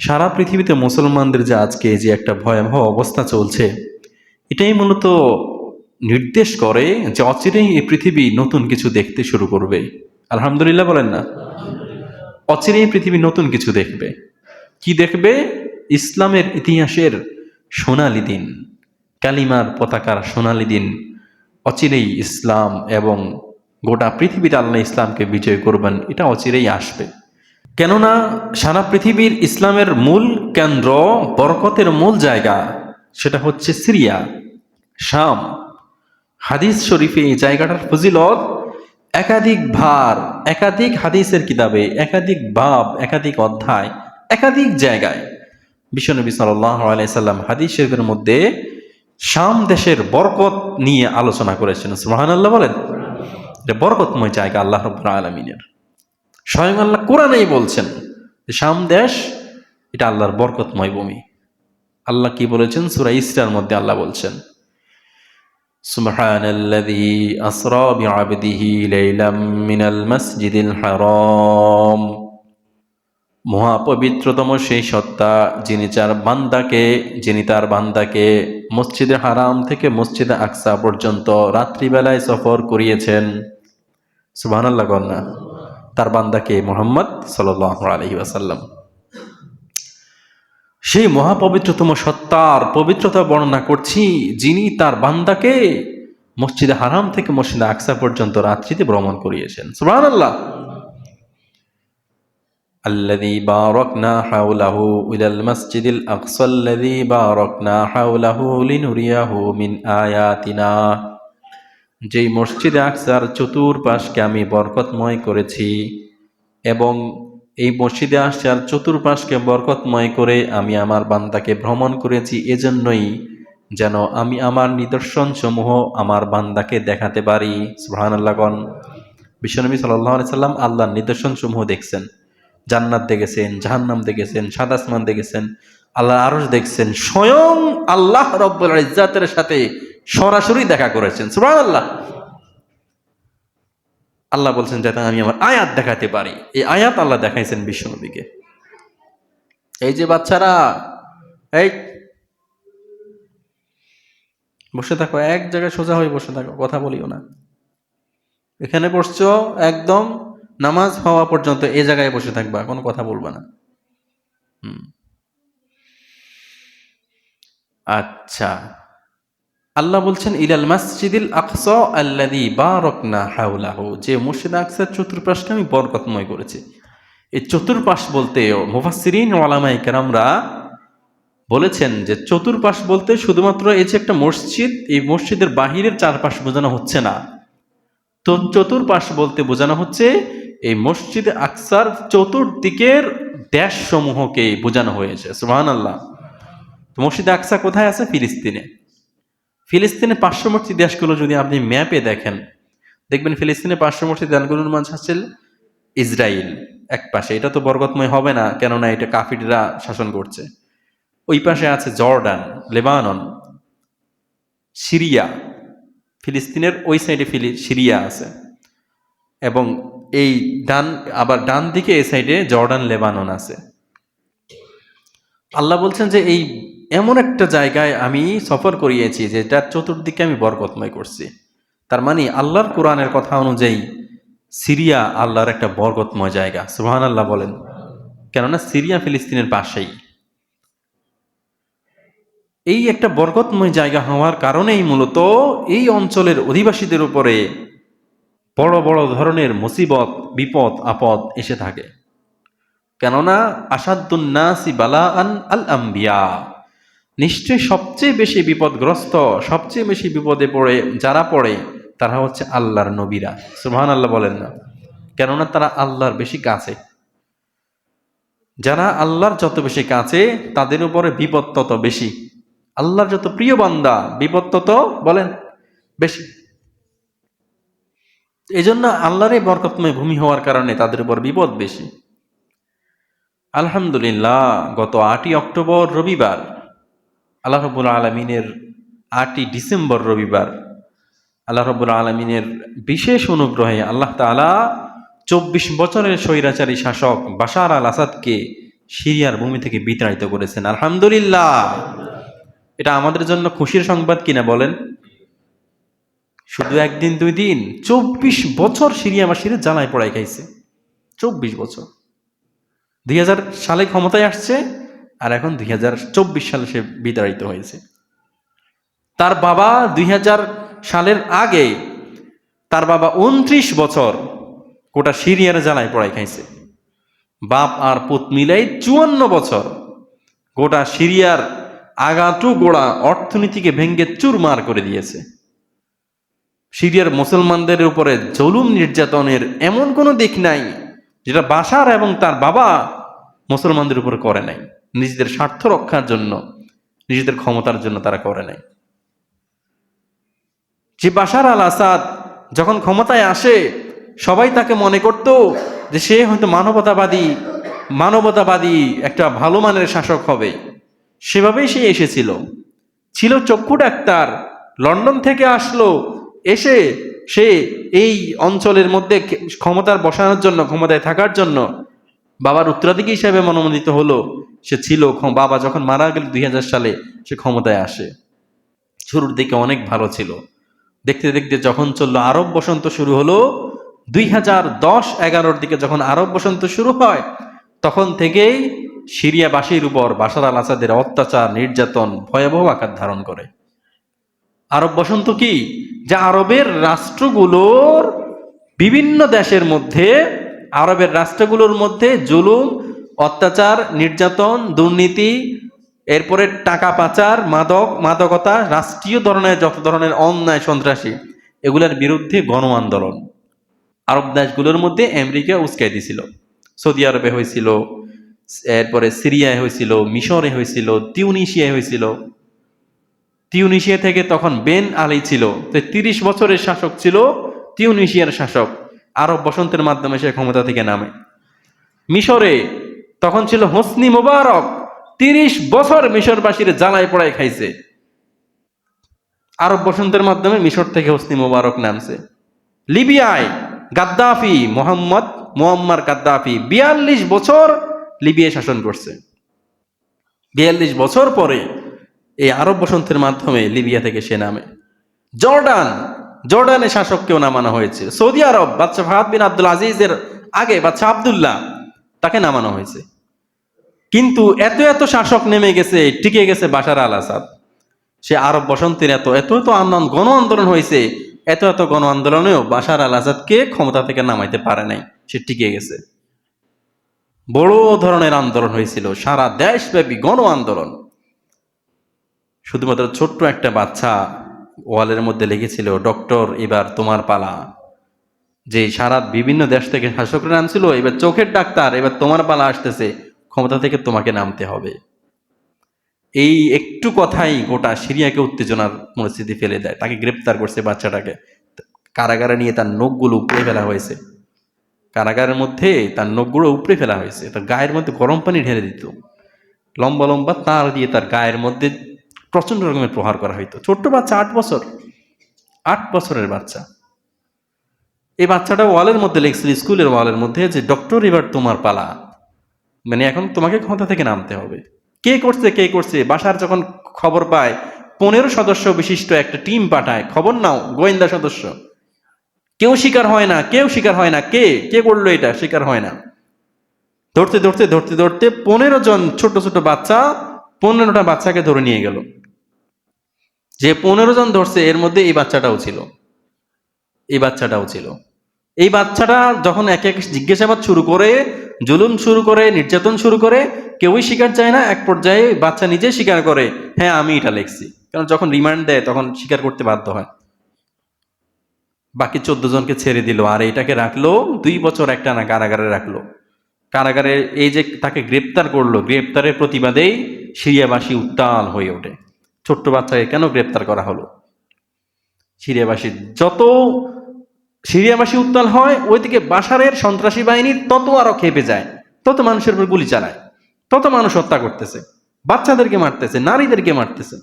সারা পৃথিবীতে মুসলমানদের যে আজকে যে একটা ভয়াবহ অবস্থা চলছে, এটাই মূলত নির্দেশ করে যে অচিরেই এই পৃথিবী নতুন কিছু দেখতে শুরু করবে। আলহামদুলিল্লাহ বলেন না। অচিরেই পৃথিবী নতুন কিছু দেখবে। কি দেখবে? ইসলামের ইতিহাসের সোনালি দিন, কালিমার পতাকার সোনালি দিন। অচিরেই ইসলাম এবং গোটা পৃথিবীর আল্লাহ ইসলামকে বিজয় করবেন, এটা অচিরেই আসবে। কেননা সারা পৃথিবীর ইসলামের মূল কেন্দ্র, বরকতের মূল জায়গা সেটা হচ্ছে সিরিয়া, শাম। হাদিস শরীফে এই জায়গাটার ফজিলত একাধিক ভার, একাধিক হাদিসের কিতাবে, একাধিক বাব, একাধিক অধ্যায়, একাধিক জায়গায় বিশ্বনবী আলাইসাল্লাম হাদিস শরীফের মধ্যে শাম দেশের বরকত নিয়ে আলোচনা করেছেন। সুহান আল্লাহ বলেন বরকতময় জায়গা আল্লাহ রব্বুল আলমিনের। স্বয়ং আল্লাহ কোরআনেই বলছেন যে শাম দেশ এটা আল্লাহর বরকতময় ভূমি আল্লাহ কি বলেছেন সুরা ইসরার মধ্যে আল্লাহ বলছেন سبحان الذي أسرى بعبده ليلا من المسجد الحرام মহাপবিত্রতম সেই সত্তা যিনি যার বান্দাকে যিনি তার বান্দাকে মসজিদে হারাম থেকে মসজিদে আকসা পর্যন্ত রাত্রিবেলায় সফর করিয়েছেন সুবহানাল্লাহ কন্যা তার বান্দাকে মোহাম্মদ সাল্লাহ আলহি আসাল্লাম সেই মহাপবিত্রতম সত্তার পবিত্রতা বর্ণনা করছি যিনি তার বান্দাকে মসজিদে হারাম থেকে মসজিদে আকসা পর্যন্ত রাত্রিতে ভ্রমণ করিয়েছেন সুবাহ আল্লাহ الذي باركنا حوله إلى المسجد الأقصى الذي باركنا حوله لنريه من آياتنا যেই মসজিদে আকসার চতুর্পাশকে আমি বরকতময় করেছি এবং এই মসজিদে আসার চতুর্পাশকে বরকতময় করে আমি আমার বান্দাকে ভ্রমণ করেছি এজন্যই যেন আমি আমার নিদর্শন সমূহ আমার বান্দাকে দেখাতে পারি। সুহান আল্লাহগণ বিশ্বনবী সাল্লাহ সাল্লাম আল্লাহর নিদর্শন সমূহ দেখছেন। জান্নাত দেখেছেন, জাহান্নাম দেখেছেন সাদাসমান দেখেছেন আল্লাহ আরস দেখছেন। স্বয়ং আল্লাহ রব্বুল ইজ্জাতের সাথে সরাসরি দেখা করেছেন। সুহান আল্লাহ আল্লাহ বলছেন, যাতে আমি আমার আয়াত দেখাতে পারি। এই আয়াত আল্লাহ দেখাইছেন বিশ্বনবীকে। এই যে বাচ্চারা, এই বসে থাকো, এক জায়গায় সোজা হয়ে বসে থাকো, কথা বলিও না। এখানে বসছ, একদম নামাজ হওয়া পর্যন্ত এই জায়গায় বসে থাকবা, কোনো কথা বলবা না। হুম। আচ্ছা। আল্লাহ বলছেন, ইলাল মাসজিদিল আকসা আল্লাদি বারকনা হাউলাহু যে মসজিদ আকসার চতুর্পাশকে আমি বরকতময় করেছি। এই চতুর্পাশ বলতে মুফাসসিরিন ওলামাই কেরামরা বলেছেন যে চতুর্পাশ বলতে শুধুমাত্র এই যে একটা মসজিদ, এই মসজিদের বাহিরের চারপাশ বোঝানো হচ্ছে না। তো চতুর্পাশ বলতে বোঝানো হচ্ছে এই মসজিদ আকসার চতুর্দিকের দেশ সমূহকে বোঝানো হয়েছে। সুহান আল্লাহ তো মসজিদ আকসা কোথায় আছে? ফিলিস্তিনে। ফিলিস্তিনের পার্শ্ববর্তী দেশগুলো যদি আপনি ম্যাপে দেখেন, দেখবেন ফিলিস্তিনের পার্শ্ববর্তী দেশগুলোর মাঝে আছে ইসরায়েল এক পাশে। এটা তো বরগতময় হবে না, কেননা এটা কাফিররা শাসন করছে। ওই পাশে আছে জর্ডান, লেবানন, সিরিয়া। ফিলিস্তিনের ওই সাইডে ফিলি সিরিয়া আছে। এবং এই ডান, আবার ডান দিকে এই সাইডে জর্ডান, লেবানন আছে। আল্লাহ বলছেন যে এই এমন একটা জায়গায় আমি সফর করিয়েছি যেটার চতুর্দিকে আমি বরকতময় করছি। তার মানে আল্লাহর কোরআনের কথা অনুযায়ী সিরিয়া আল্লাহর একটা বরকতময় জায়গা। সুহান আল্লাহ বলেন। কেননা সিরিয়া ফিলিস্তিনের পাশেই। এই একটা বরকতময় জায়গা হওয়ার কারণেই মূলত এই অঞ্চলের অধিবাসীদের উপরে বড় বড় ধরনের মুসিবত, বিপদ, আপদ এসে থাকে। কেননা আসাদুন্নাসি বালা আন আল আম্বিয়া নিশ্চয়ই সবচেয়ে বেশি বিপদগ্রস্ত, সবচেয়ে বেশি বিপদে পড়ে, যারা পড়ে, তারা হচ্ছে আল্লাহর নবীরা। সুবহান আল্লাহ বলেন না। কেননা তারা আল্লাহর বেশি কাছে। যারা আল্লাহর যত বেশি কাছে, তাদের উপরে বিপদ তত বেশি। আল্লাহর যত প্রিয় বান্দা, বিপদ তত, বলেন, বেশি। এই জন্য আল্লাহর এই বরকতময় ভূমি হওয়ার কারণে তাদের উপর বিপদ বেশি। আলহামদুলিল্লাহ, গত আটই অক্টোবর রবিবার আল্লাহ রবুল আলমিনের আটই ডিসেম্বর রবিবার, আল্লাহ রবুল আলমিনের বিশেষ অনুগ্রহে আল্লাহ তালা চব্বিশ বছরের স্বৈরাচারী শাসক বাশার আল আসাদকে সিরিয়ার ভূমি থেকে বিতাড়িত করেছেন। আলহামদুলিল্লাহ। এটা আমাদের জন্য খুশির সংবাদ কিনা বলেন? শুধু একদিন, দুই দিন, চব্বিশ বছর সিরিয়াবাসীর জ্বালায় পড়াই খাইছে। চব্বিশ বছর। দুই হাজার সালে ক্ষমতায় আসছে আর এখন দুই হাজার চব্বিশ সালে সে বিতাড়িত হয়েছে। তার বাবা দুই হাজার সালের আগে তার বাবা উনত্রিশ বছর গোটা সিরিয়ার জ্বালায় পড়াই খাইছে। বাপ আর পুত মিলাই চুয়ান্ন বছর গোটা সিরিয়ার আগাটু গোড়া অর্থনীতিকে ভেঙ্গে চুরমার করে দিয়েছে। সিরিয়ার মুসলমানদের উপরে জলুম নির্যাতনের এমন কোনো দিক নাই যেটা বাসার এবং তার বাবা মুসলমানদের উপর করে নাই। নিজেদের স্বার্থ রক্ষার জন্য, নিজেদের ক্ষমতার জন্য তারা করে নাই যে বাশার আল আসাদ যখন ক্ষমতায় আসে, সবাই তাকে মনে করত যে সে হয়তো মানবতাবাদী মানবতাবাদী একটা ভালো মানের শাসক হবে। সেভাবেই সে এসেছিল। ছিল চক্ষু ডাক্তার, লন্ডন থেকে আসলো, এসে সে এই অঞ্চলের মধ্যে ক্ষমতার বসানোর জন্য, ক্ষমতায় থাকার জন্য বাবার উত্তরাধিকারী হিসাবে মনোনীত হলো, সে ছিল বাবা যখন মারা গেল দুই হাজার সালে, সে ক্ষমতায় আসে। শুরুর দিকে অনেক ভালো ছিল। দেখতে দেখতে যখন চলল আরব বসন্ত শুরু হলো, দুই হাজার দশ এগারোর দিকে যখন আরব বসন্ত শুরু হয়, তখন থেকেই সিরিয়াবাসীর উপর বাশার আল আসাদের অত্যাচার, নির্যাতন, ভয়াবহ আকার ধারণ করে। আরব বসন্ত কি? যে আরবের রাষ্ট্রগুলোর বিভিন্ন দেশের মধ্যে আরবের রাষ্ট্রগুলোর মধ্যে জুলুম, অত্যাচার, নির্যাতন, দুর্নীতি, এরপরে টাকা পাচার, মাদক, মাদকতা, রাষ্ট্রীয় ধরনের যত ধরনের অন্যায় সন্ত্রাসী, এগুলোর বিরুদ্ধে গণ আন্দোলন আরব দেশগুলোর মধ্যে আমেরিকা উস্কাই দিছিল। সৌদি আরবে হয়েছিল, এরপরে সিরিয়ায় হয়েছিল, মিশরে হয়েছিল, তিউনিশিয়ায় হয়েছিল। তিউনিশিয়া থেকে তখন বেন আলী ছিল। তো তিরিশ বছরের শাসক ছিল তিউনিশিয়ার শাসক। আরব বসন্তের মাধ্যমে সে ক্ষমতা থেকে নামে। মিশরে তখন ছিল হোসনি মোবারক, তিরিশ বছর মিশরবাসীর জ্বালায় পড়ায় খাইছে। আরব বসন্তের মাধ্যমে মিশর থেকে হোসনি মোবারক নামছে। লিবিয়ায় গাদ্দাফি, মোহাম্মদ মোহাম্মার গাদ্দাফি বিয়াল্লিশ বছর লিবিয়া শাসন করছে। বিয়াল্লিশ বছর পরে এই আরব বসন্তের মাধ্যমে লিবিয়া থেকে সে নামে। জর্ডান জর্ডানের শাসককেও নামানো হয়েছে। সৌদি আরব বাদশাহ ফাহাদ বিন আব্দুল আজিজের আগে বাদশাহ আবদুল্লাহ তাকে নামানো হয়েছে। কিন্তু এত এত শাসক নেমে গেছে, টিকে গেছে বাশার আল আসাদ। সে আরব বসন্তের এত এত এত আন্দোলন, গণ আন্দোলন হয়েছে, এত এত গণ আন্দোলনেও বাশার আল আসাদকে ক্ষমতা থেকে নামাইতে পারে নাই, সে টিকে গেছে। বড় ধরনের আন্দোলন হয়েছিল, সারা দেশব্যাপী গণ আন্দোলন। শুধুমাত্র ছোট্ট একটা বাচ্চা ওয়ালের মধ্যে লিখেছিল ডক্টর, এবার তোমার পালা। যে সারা বিভিন্ন দেশ থেকে শাসকরা নামছিল, এবার চোখের ডাক্তার, এবার তোমার পালা আসতেছে। ক্ষমতা থেকে তোমাকে নামতে হবে। এই একটু কথাই গোটা সিরিয়াকে উত্তেজনার পরিস্থিতি ফেলে দেয়। তাকে গ্রেপ্তার করছে বাচ্চাটাকে। কারাগারে নিয়ে তার নখগুলো উপড়ে ফেলা হয়েছে। কারাগারের মধ্যে তার নখগুলো উপড়ে ফেলা হয়েছে। তার গায়ের মধ্যে গরম পানি ঢেলে দিত। লম্বা লম্বা তার দিয়ে তার গায়ের মধ্যে প্রচণ্ড রকমের প্রহার করা হইতো। ছোট্ট বাচ্চা আট বছর। আট বছরের বাচ্চা। এই বাচ্চাটা ওয়ালের মধ্যে লিখছিল, স্কুলের ওয়ালের মধ্যে যে, ডক্টর, এবার তোমার পালা। মানে এখন তোমাকে ক্ষমতা থেকে নামতে হবে। কে করছে কে করছে? বাসার যখন খবর পায়, পনেরো সদস্য বিশিষ্ট একটা টিম পাঠায়, খবর নাও, গোয়েন্দা সদস্য। কেউ শিকার হয় না, কেউ শিকার হয় না। কে? কে করল এটা? শিকার হয় না। ধরতে ধরতে ধরতে ধরতে পনেরো জন ছোট ছোট বাচ্চা পনেরোটা বাচ্চাকে ধরে নিয়ে গেল। যে পনেরো জন ধরছে, এর মধ্যে এই বাচ্চাটাও ছিল। এই বাচ্চাটাও ছিল। এই বাচ্চাটা যখন এক এক জিজ্ঞাসাবাদ শুরু করে, জুলুম শুরু করে, নির্যাতন শুরু করে, কেউই স্বীকার চায় না, এক পর্যায়ে বাচ্চা নিজে স্বীকার করে হ্যাঁ আমি এটা লিখছি। কারণ যখন রিমান্ড দেয়, তখন স্বীকার করতে বাধ্য হয়। বাকি চোদ্দ জনকে ছেড়ে দিল, আর এটাকে রাখল, দুই বছর একটা না কারাগারে রাখল। কারাগারে এই যে তাকে গ্রেপ্তার করল, গ্রেপ্তারের প্রতিবাদেই সিরিয়াবাসী উত্তাল হয়ে ওঠে। ছোট্ট বাচ্চাকে কেন গ্রেপ্তার করা হলো? সিরিয়াবাসী যত সিরিয়াবাসী উত্তাল হয়, ওইদিকে বাসারের সন্ত্রাসী বাহিনী তত আরও খেপে যায়, তত মানুষের উপর গুলি চালায়, তত মানুষ হত্যা করতেছে, বাচ্চাদেরকে মারতেছে, নারীদেরকে মারতেছে।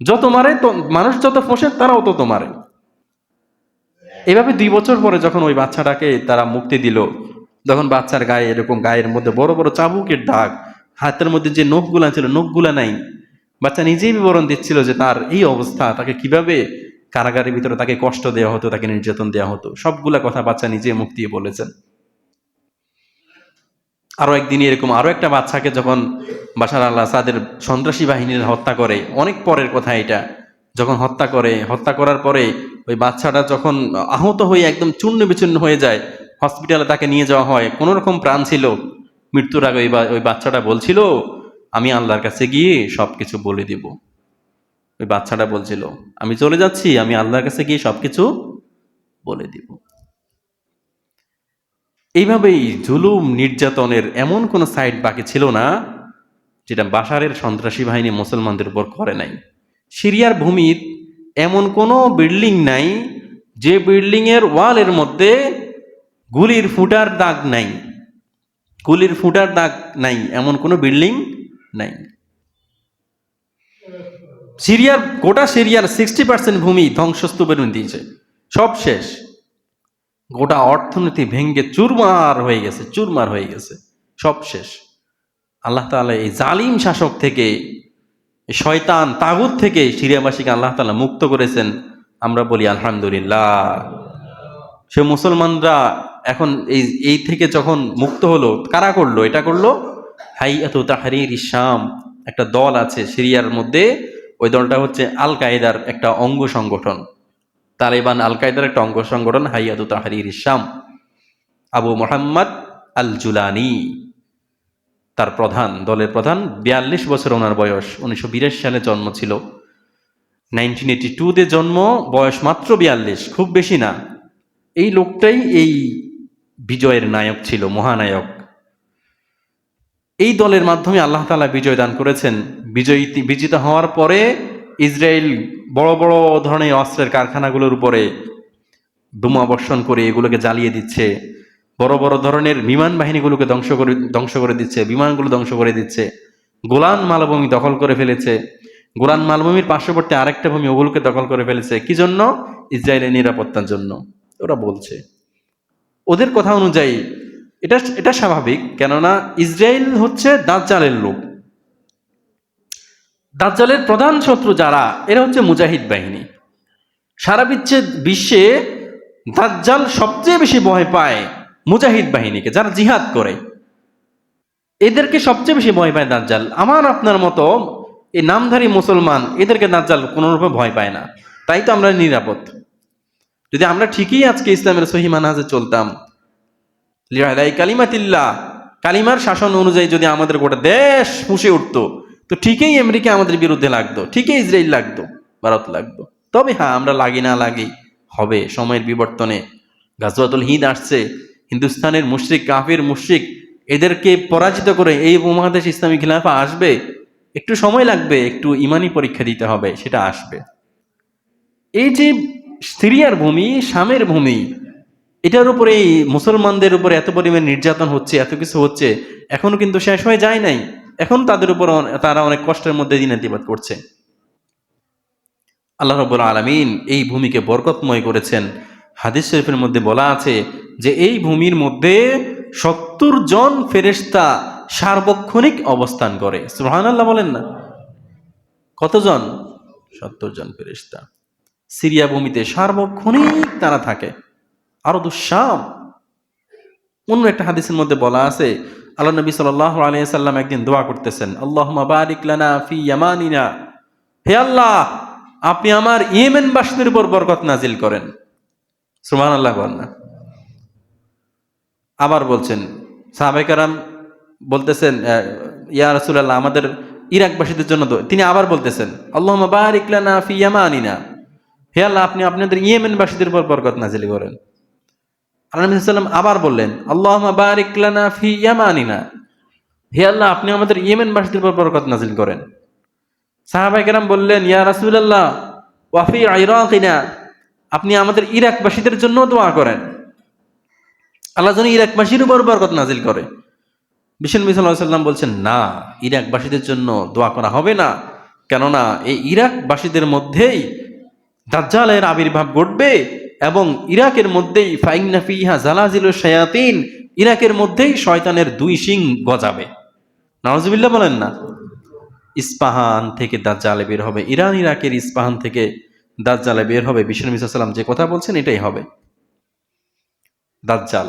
যত মারে মানুষ যত ফসে, তারাও তত মারে। এভাবে দুই বছর পরে যখন ওই বাচ্চাটাকে তারা মুক্তি দিল যখন বাচ্চার গায়ে এরকম গায়ের মধ্যে বড় বড় চাবুকের দাগ, হাতের মধ্যে যে নখগুলা ছিল, নখগুলা নাই বাচ্চা নিজেই বিবরণ দিচ্ছিল যে তার এই অবস্থা, তাকে কীভাবে কারাগারের ভিতরে তাকে কষ্ট দেওয়া হতো, তাকে নির্যাতন দেওয়া হতো, সবগুলা কথা বাচ্চা নিজে মুখ দিয়ে বলেছেন। আরও একদিন এরকম আরও একটা বাচ্চাকে যখন বাশার আল্লাহ সাদের সন্ত্রাসী বাহিনীর হত্যা করে, অনেক পরের কথা এটা, যখন হত্যা করে, হত্যা করার পরে ওই বাচ্চাটা যখন আহত হয়ে একদম চূর্ণ বিচূর্ণ হয়ে যায়, হসপিটালে তাকে নিয়ে যাওয়া হয় কোনো রকম প্রাণ ছিল, মৃত্যুর আগে ওই বাচ্চাটা বলছিল আমি আল্লাহর কাছে গিয়ে সব কিছু বলে দিব। ওই বাচ্চাটা বলছিল, আমি চলে যাচ্ছি, আমি আল্লাহর কাছে গিয়ে সব কিছু বলে দিব। এইভাবেই জুলুম, নির্যাতনের এমন কোনো সাইড বাকি ছিল না, যেটা বাসারের সন্ত্রাসী বাহিনী মুসলমানদের উপর করে নাই। সিরিয়ার ভূমির এমন কোনো বিল্ডিং নাই, যে বিল্ডিংয়ের ওয়ালের মধ্যে গুলির ফুটার দাগ নাই। গুলির ফুটার দাগ নাই, এমন কোনো বিল্ডিং নাই। সিরিয়ার, গোটা সিরিয়ার সিক্সটি পার্সেন্ট ভূমি ধ্বংসস্তূপের দিয়েছে সব শেষ। গোটা অর্থনীতি ভেঙ্গে চুরমার হয়ে গেছে, চুরমার হয়ে গেছে। সব শেষ। আল্লাহ তাআলা এই জালিম শাসক থেকে শয়তান তাগুত থেকে সিরিয়াবাসীকে আল্লাহ তাআলা মুক্ত করেছেন। আমরা বলি, আলহামদুলিল্লাহ। সে মুসলমানরা এখন এই এই থেকে যখন মুক্ত হলো, কারা করল? এটা করল হাই এত তাহারির ইসাম একটা দল আছে সিরিয়ার মধ্যে, ওই দলটা হচ্ছে আল কায়দার একটা অঙ্গ সংগঠন। তালেবান আল কায়দার একটা অঙ্গ সংগঠন Hayat Tahrir Isam Abu Mohammad al Julani তার প্রধান, দলের প্রধান, বিয়াল্লিশ বছর ওনার বয়স, উনিশশো বিরাশি সালে জন্ম ছিল। নাইনটিন এইটি টুতে জন্ম, বয়স মাত্র বিয়াল্লিশ, খুব বেশি না। এই লোকটাই এই বিজয়ের নায়ক ছিল, মহানায়ক। এই দলের মাধ্যমে আল্লাহ তালা বিজয় দান করেছেন। বিজয়ী বিজিত হওয়ার পরে ইসরায়েল বড় বড় ধরনের অস্ত্রের কারখানাগুলোর উপরে বোমা বর্ষণ করে এগুলোকে জ্বালিয়ে দিচ্ছে। বড় বড় ধরনের বিমান বাহিনীগুলোকে ধ্বংস করে ধ্বংস করে দিচ্ছে, বিমানগুলো ধ্বংস করে দিচ্ছে। গোলান মালভূমি দখল করে ফেলেছে। গোলান মালভূমির পার্শ্ববর্তী আরেকটা ভূমি ওগুলোকে দখল করে ফেলেছে। কি জন্য? ইসরায়েলের নিরাপত্তার জন্য। ওরা বলছে। ওদের কথা অনুযায়ী এটা এটা স্বাভাবিক, কেননা ইসরায়েল হচ্ছে দাজ্জালের লোক। দাজ্জালের প্রধান শত্রু যারা, এরা হচ্ছে মুজাহিদ বাহিনী। সারা বিশ্বে বিশ্বে দাজ্জাল সবচেয়ে বেশি ভয় পায় মুজাহিদ বাহিনীকে, যারা জিহাদ করে। এদেরকে সবচেয়ে বেশি ভয় পায় দাজ্জাল। আমার আপনার মতো এই নামধারী মুসলমান, এদেরকে দাজ্জাল কোনোরূপে ভয় পায় না। তাই তো আমরা নিরাপদ। যদি আমরা ঠিকই আজকে ইসলামের সহি মানহাজে চলতাম লিয়ালাই কালিমাতিল্লাহ। কালিমার শাসন অনুযায়ী যদি আমাদের গোটা দেশ ফুসে উঠতো, তো ঠিকই আমেরিকা আমাদের বিরুদ্ধে লাগতো, ঠিকই ইসরায়েল লাগতো, ভারত লাগতো। তবে হ্যাঁ আমরা লাগি না লাগি, হবে সময়ের বিবর্তনে। গাজওয়াতুল হিন্দ আসছে, হিন্দুস্তানের মুশরিক, কাফির মুশরিক, এদেরকে পরাজিত করে এই উপমহাদেশ ইসলামী খিলাফা আসবে, একটু সময় লাগবে, একটু ইমানি পরীক্ষা দিতে হবে, সেটা আসবে। এই যে সিরিয়ার ভূমি শামের ভূমি এটার উপরে এই মুসলমানদের উপরে এত পরিমাণ নির্যাতন হচ্ছে, এত কিছু হচ্ছে, এখনও কিন্তু শেষ হয়ে যায় নাই। এখন তাদের উপর তারা অনেক কষ্টের মধ্যে দিনাতিবাদ করছে। আল্লাহ রব্বুল আলমিন এই ভূমিকে বরকতময় করেছেন। হাদিস শরীফের মধ্যে বলা আছে যে, এই ভূমির মধ্যে সত্তর জন ফেরেশতা সার্বক্ষণিক অবস্থান করে। সুহান আল্লাহ বলেন না। কতজন? সত্তর জন ফেরেশতা। সিরিয়া ভূমিতে সার্বক্ষণিক তারা থাকে। আরও দুঃসাম অন্য একটা হাদিসের মধ্যে বলা আছে, আল্লাহ নবী সাল্লাহ আলিয়া সাল্লাম একদিন দোয়া করতেছেন আল্লাহ বারিক লানা ফি ইয়ামানিনা। হে আল্লাহ, আপনি আমার ইয়েমেন বাসীদের উপর বরকত নাজিল করেন। সুমান আল্লাহ না। আবার বলছেন সাহাবাইকারাম বলতেছেন ইয়া রাসূলুল্লাহ, আমাদের ইরাকবাসীদের জন্য। তিনি আবার বলতেছেন আল্লাহ বারিক লানা ফি ইয়ামানিনা। হে আল্লাহ, আপনি আপনাদের ইয়েমেন ইয়েমেনবাসীদের উপর বরকত নাজিল করেন। আল্লাহ নবী সাল্লাম আবার বললেন আল্লাহ বারিক লানা ফি ইয়ামানিনা। হে আল্লাহ, আপনি আমাদের ইয়েমেন ইয়েমেনবাসীদের উপর বরকত নাজিল করেন। সাহাবাই কেরাম বললেন, ইয়া রাসূলুল্লাহ ওয়াফি ইরাকিনা। আপনি আমাদের ইরাকবাসীদের জন্য দোয়া করেন। আল্লাহ যেন ইরাকবাসীর উপর বরকত নাজিল করে। বিষ্ণু সাল্লাহ সাল্লাম বলছেন, না, ইরাকবাসীদের জন্য দোয়া করা হবে না। কেননা, এই ইরাকবাসীদের মধ্যেই দাজ্জালের আবির্ভাব ঘটবে। এবং ইরাকের মধ্যেই ফাইন্না ফিহা জালাজিল শায়াতিন, ইরাকের মধ্যেই শয়তানের দুই শিং গজাবে। নওয়াজবিল্লা বলেন না, ইস্পাহান থেকে দাজ্জালে বের হবে, ইরান ইরাকের ইস্পাহান থেকে দাজ্জালে বের হবে বিষ্ণু সাল্লাম যে কথা বলছেন এটাই হবে। দাজ্জাল,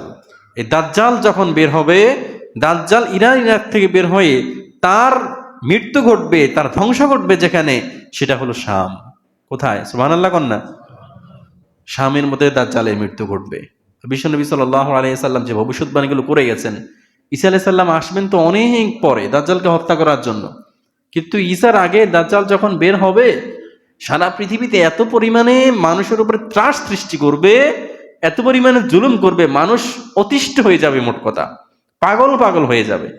এই দাজ্জাল যখন বের হবে, দাজ্জাল ইরান ইরাক থেকে বের হয়ে তার মৃত্যু ঘটবে, তার ধ্বংস ঘটবে যেখানে, সেটা হলো শাম। কোথায়? আল্লাহ কন্যা শামের মধ্যে দাজ্জালের মৃত্যু ঘটবে। বিশ্বনবী সাল্লাহ আলাইসাল্লাম যে ভবিষ্যৎবাণীগুলো করে গেছেন, ঈসা আলাইসাল্লাম আসবেন তো অনেক পরে দাজ্জালকে হত্যা করার জন্য। কিন্তু ঈসার আগে দাজ্জাল যখন বের হবে, সারা পৃথিবীতে এত পরিমাণে মানুষের উপরে ত্রাস সৃষ্টি করবে, এত পরিমাণে জুলুম করবে, মানুষ অতিষ্ঠ হয়ে যাবে মোট কথা, পাগল পাগল হয়ে যাবে।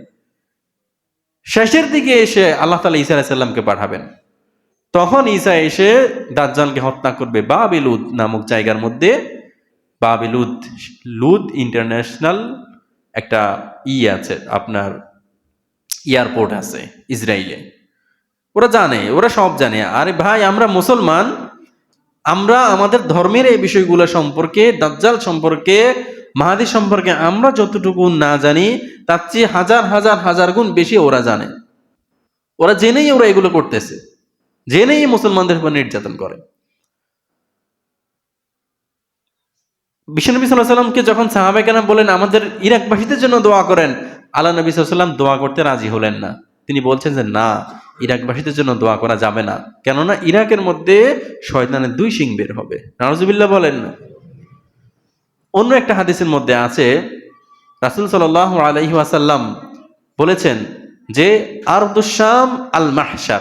শেষের দিকে এসে আল্লাহ তালা ঈসা আলাইসাল্লামকে পাঠাবেন। তখন ঈসা এসে দাজ্জালকে হত্যা করবে। বাবিলুদ নামক জায়গার মধ্যে বাবিলুদ, লুদ ইন্টারন্যাশনাল একটা ই আছে, আপনার এয়ারপোর্ট আছে ইসরায়েলে ওরা জানে, ওরা সব জানে। আরে ভাই, আমরা মুসলমান, আমরা আমাদের ধর্মের এই বিষয়গুলো সম্পর্কে, দাজ্জাল সম্পর্কে, মাহাদি সম্পর্কে আমরা যতটুকু না জানি, তার চেয়ে হাজার হাজার হাজার গুণ বেশি ওরা জানে। ওরা জেনেই ওরা এগুলো করতেছে। জেনেই মুসলমানদের উপর নির্যাতন করে। বিশ্বনবী সাল্লাহ যখন সাহাবাইকানা বলেন, আমাদের ইরাকবাসীদের জন্য দোয়া করেন, আল্লাহ নবী সাল্লাম দোয়া করতে রাজি হলেন না। তিনি বলছেন যে, না, ইরাকবাসীদের জন্য দোয়া করা যাবে না। কেননা ইরাকের মধ্যে শয়তানের দুই সিং বের হবে। নারজুবিল্লাহ বলেন না। অন্য একটা হাদিসের মধ্যে আছে, রাসুল সাল আলহি আসাল্লাম বলেছেন যে আরদুসাম আল মাহসার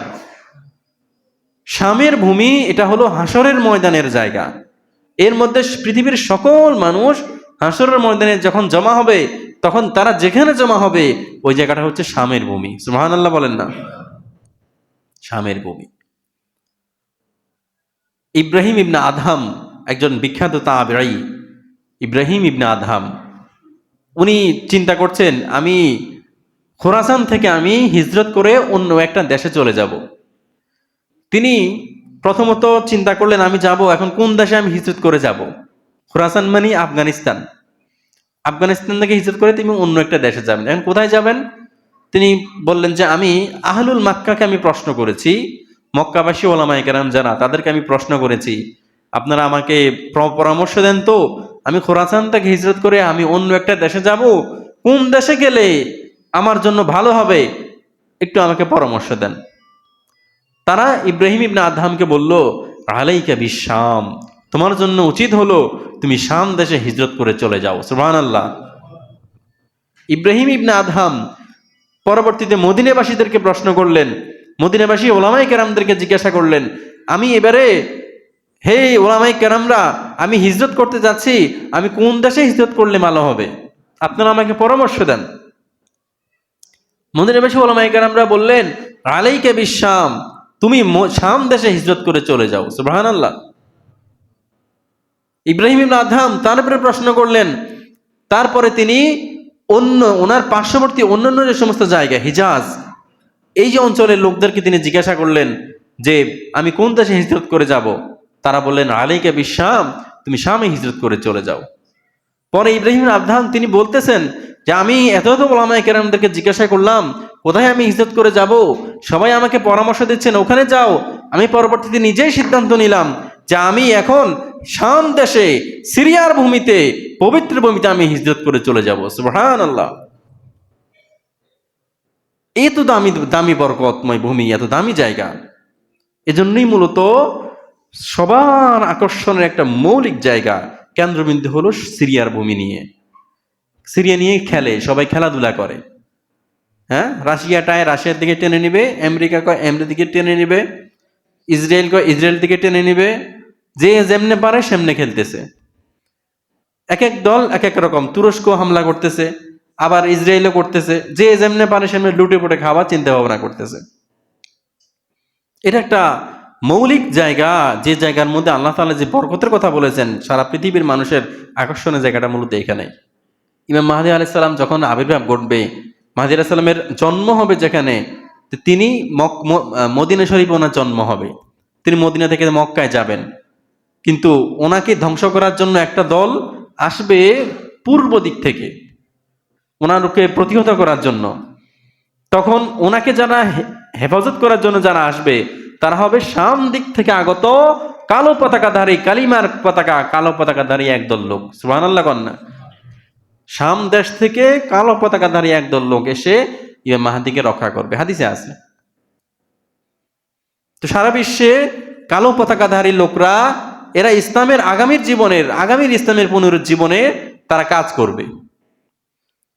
শামের ভূমি, এটা হলো হাসরের ময়দানের জায়গা। এর মধ্যে পৃথিবীর সকল মানুষ হাসরের ময়দানে যখন জমা হবে, তখন তারা যেখানে জমা হবে, ওই জায়গাটা হচ্ছে শামের ভূমি। সুহান আল্লাহ বলেন না। শামের ভূমি। ইব্রাহিম ইবনা আধাম একজন বিখ্যাত তাবেরাই ইব্রাহিম ইবনা আধাম উনি চিন্তা করছেন, আমি খোরাসান থেকে আমি হিজরত করে অন্য একটা দেশে চলে যাব। তিনি প্রথমত চিন্তা করলেন, আমি যাব, এখন কোন দেশে আমি হিজরত করে যাব? খোরাসান মানে আফগানিস্তান। আফগানিস্তান থেকে হিজরত করে তিনি অন্য একটা দেশে যাবেন। এখন কোথায় যাবেন? তিনি বললেন যে, আমি আহলুল মাক্কাকে আমি প্রশ্ন করেছি, মক্কাবাসী ওলামাই কেরাম যারা, তাদেরকে আমি প্রশ্ন করেছি, আপনারা আমাকে পরামর্শ দেন তো, আমি খোরাসান থেকে হিজরত করে আমি অন্য একটা দেশে যাব, কোন দেশে গেলে আমার জন্য ভালো হবে? একটু আমাকে পরামর্শ দেন। তারা ইব্রাহিম ইবনা আদহামকে বলল, আলাইকা বিশ্বাম তোমার জন্য উচিত হলো তুমি শাম দেশে হিজরত করে চলে যাও। সুবাহ আল্লাহ ইব্রাহিম ইবনা আদহাম পরবর্তীতে মদিনাবাসীদেরকে প্রশ্ন করলেন, মদিনাবাসী ওলামাই কেরামদেরকে জিজ্ঞাসা করলেন, আমি এবারে, হে ওলামাই কেরামরা, আমি হিজরত করতে যাচ্ছি, আমি কোন দেশে হিজরত করলে ভালো হবে? আপনারা আমাকে পরামর্শ দেন। মদিনাবাসী ওলামাই কেরামরা বললেন, আলাইকে বিশ্বাম তুমি শাম দেশে হিজরত করে চলে যাও সুবাহান আল্লাহ ইব্রাহিম আধাম তার উপরে প্রশ্ন করলেন, তারপরে তিনি অন্য, ওনার পার্শ্ববর্তী অন্যান্য যে সমস্ত জায়গা, হিজাজ, এই যে অঞ্চলের লোকদেরকে তিনি জিজ্ঞাসা করলেন যে, আমি কোন দেশে হিজরত করে যাব? তারা বললেন আলীকে বিশ্বাম তুমি শামে হিজরত করে চলে যাও। পরে ইব্রাহিম আবধান তিনি বলতেছেন যে আমি এত এত ওলামাই কেরামদেরকে জিজ্ঞাসা করলাম, কোথায় আমি হিজরত করে যাব? সবাই আমাকে পরামর্শ দিচ্ছেন, ওখানে যাও। আমি পরবর্তীতে নিজেই সিদ্ধান্ত নিলাম যে আমি এখন শাম দেশে, সিরিয়ার ভূমিতে, পবিত্র ভূমিতে আমি হিজরত করে চলে যাব। সুবহান আল্লাহ এত দামি দামি বরকতময় ভূমি, এত দামি জায়গা। এজন্যই মূলত সবার আকর্ষণের একটা মৌলিক জায়গা, কেন্দ্রবিন্দু হলো সিরিয়ার ভূমি নিয়ে। সিরিয়া নিয়ে খেলে, সবাই খেলাধুলা করে। হ্যাঁ? রাশিয়াটায় রাশিয়ার দিকে টেনে নিবে, আমেরিকা কয় আমেরিকার দিকে টেনে নিবে, ইসরায়েল কয় ইসরায়েল দিকে টেনে নিবে, যে যেমনে পারে সেমনে খেলতেছে। এক এক দল এক এক রকম, তুরস্ক হামলা করতেছে, আবার ইসরায়েলও করতেছে, যে যেমনে পারে সেমনে লুটে পুটে খাওয়ার চিন্তা ভাবনা করতেছে। এটা একটা মৌলিক জায়গা, যে জায়গার মধ্যে আল্লাহ তালা যে বরকতের কথা বলেছেন, সারা পৃথিবীর মানুষের আকর্ষণের জায়গাটা মূলত এখানে ইমাম মাহাদি আলাইসাল্লাম যখন আবির্ভাব ঘটবে, মাহাদি আলাইসাল্লামের জন্ম হবে যেখানে তিনি মক মদিনা শরীফ ওনার জন্ম হবে। তিনি মদিনা থেকে মক্কায় যাবেন। কিন্তু ওনাকে ধ্বংস করার জন্য একটা দল আসবে পূর্ব দিক থেকে, ওনারকে প্রতিহত করার জন্য। তখন ওনাকে যারা হেফাজত করার জন্য যারা আসবে, তারা হবে শাম দিক থেকে আগত কালো পতাকাধারী, কালিমার পতাকা, কালো পতাকাধারী একদল লোক। সুবহানাল্লাহ কন্যা শাম দেশ থেকে কালো পতাকাধারী একদল লোক এসে ইয়ে মাহাদিকে রক্ষা করবে। হাদিসে আছে। তো সারা বিশ্বে কালো পতাকাধারী লোকরা, এরা ইসলামের আগামীর জীবনের, আগামীর ইসলামের পুনরুজ্জীবনে তারা কাজ করবে।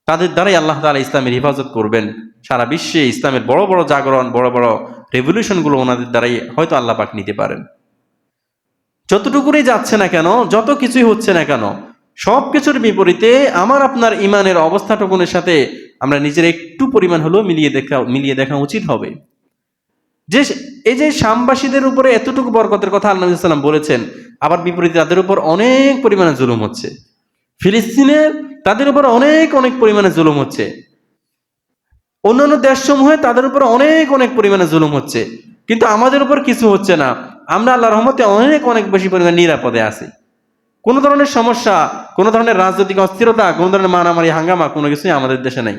তাদের দ্বারাই আল্লাহ তাআলা ইসলামের হেফাজত করবেন। সারা বিশ্বে ইসলামের বড় বড় জাগরণ, বড় বড় রেভলিউশনগুলো ওনাদের দ্বারাই হয়তো আল্লাহ পাক নিতে পারেন। যতটুকুনি যাচ্ছে না কেন, যত কিছুই হচ্ছে না কেন সব কিছুর বিপরীতে আমার আপনার ইমানের অবস্থাটুকুনের সাথে আমরা নিজের একটু পরিমাণ হলেও মিলিয়ে দেখা মিলিয়ে দেখা উচিত হবে। যে এই যে শামবাসীদের উপরে এতটুকু বরকতের কথা আল্লাহ সাল্লাম বলেছেন, আবার বিপরীতে তাদের উপর অনেক পরিমাণে জুলুম হচ্ছে। ফিলিস্তিনের তাদের উপর অনেক অনেক পরিমাণে জুলুম হচ্ছে। অন্যান্য দেশসমূহে তাদের উপর অনেক অনেক পরিমাণে জুলুম হচ্ছে। কিন্তু আমাদের উপর কিছু হচ্ছে না। আমরা আল্লাহ রহমতে অনেক অনেক বেশি পরিমাণে নিরাপদে আছি। কোনো ধরনের সমস্যা, কোনো ধরনের রাজনৈতিক অস্থিরতা, কোনো ধরনের মারামারি, হাঙ্গামা কোনো কিছুই আমাদের দেশে নাই।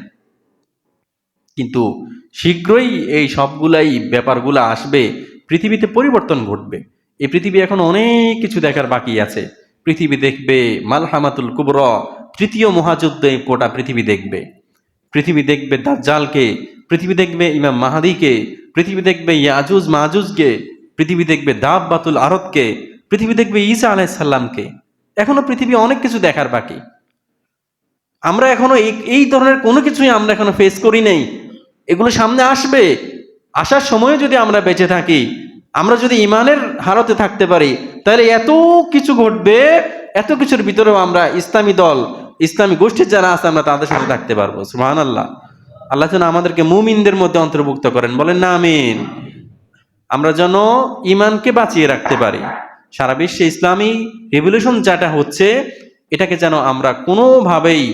কিন্তু শীঘ্রই এই সবগুলাই ব্যাপারগুলো আসবে, পৃথিবীতে পরিবর্তন ঘটবে। এই পৃথিবী এখন অনেক কিছু দেখার বাকি আছে। পৃথিবী দেখবে মালহামাতুল কুবর, তৃতীয় মহাযুদ্ধে গোটা পৃথিবী দেখবে। পৃথিবী দেখবে দাজ্জালকে, পৃথিবী দেখবে ইমাম মাহাদিকে, পৃথিবী দেখবে ইয়াজুজ মাহুজকে পৃথিবী দেখবে দাব বাতুল আরতকে পৃথিবী দেখবে ঈসা আলাইসাল্লামকে এখনও পৃথিবী অনেক কিছু দেখার বাকি। আমরা এখনও এই- ধরনের কোনো কিছুই আমরা এখনও ফেস করি নাই। এগুলো সামনে আসবে। আসার সময়ে যদি আমরা বেঁচে থাকি, আমরা যদি ইমানের হারতে থাকতে পারি, তাহলে এত কিছু ঘটবে, এত কিছুর ভিতরেও আমরা ইসলামী দল, ইসলামী গোষ্ঠীর যারা আছে, আমরা তাদের সাথে থাকতে পারব। সুহান আল্লাহ আল্লাহ যেন আমাদেরকে মুমিনদের মধ্যে অন্তর্ভুক্ত করেন। বলেন না, আমিন। আমরা যেন ইমানকে বাঁচিয়ে রাখতে পারি। সারা বিশ্বে ইসলামী রেভলিউশন যেটা হচ্ছে, এটাকে যেন আমরা কোনোভাবেই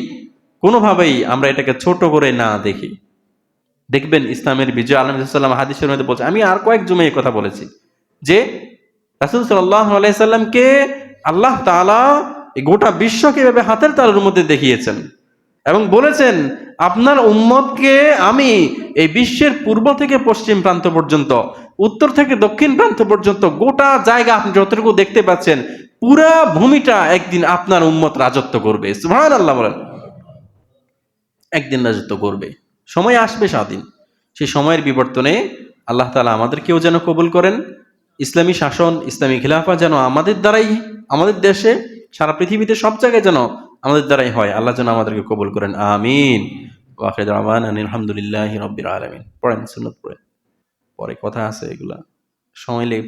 কোনোভাবেই আমরা এটাকে ছোট করে না দেখি। দেখবেন ইসলামের বিজয় আলহাম হাদিসের মধ্যে বলছে, আমি আর কয়েক জমে কথা বলেছি, যে রাসুল সাল্লাহ আল্লাহ এই গোটা বিশ্বকে এভাবে হাতের তালুর মধ্যে দেখিয়েছেন। এবং বলেছেন, আপনার উম্মতকে আমি এই বিশ্বের পূর্ব থেকে পশ্চিম প্রান্ত পর্যন্ত, উত্তর থেকে দক্ষিণ প্রান্ত পর্যন্ত গোটা জায়গা আপনি যতটুকু দেখতে পাচ্ছেন, পুরা ভূমিটা একদিন আপনার উম্মত রাজত্ব করবে। সুহান আল্লাহ বলেন। একদিন রাজত্ব করবে। সময় আসবে স্বাধীন। সেই সময়ের বিবর্তনে আল্লাহ তালা আমাদেরকেও যেন কবুল করেন। ইসলামী শাসন, ইসলামী খিলাফা যেন আমাদের দ্বারাই, আমাদের দেশে, সারা পৃথিবীতে সব জায়গায় যেন আমাদের দ্বারাই হয়। আল্লাহ যেন আমাদেরকে কবুল করেন। আমিন। ওয়াকিদ রহমান আলহামদুলিল্লাহ রব্বির আলমিন। পড়েন সুন্নত পড়েন পরে কথা আছে এগুলা। সময় লেগে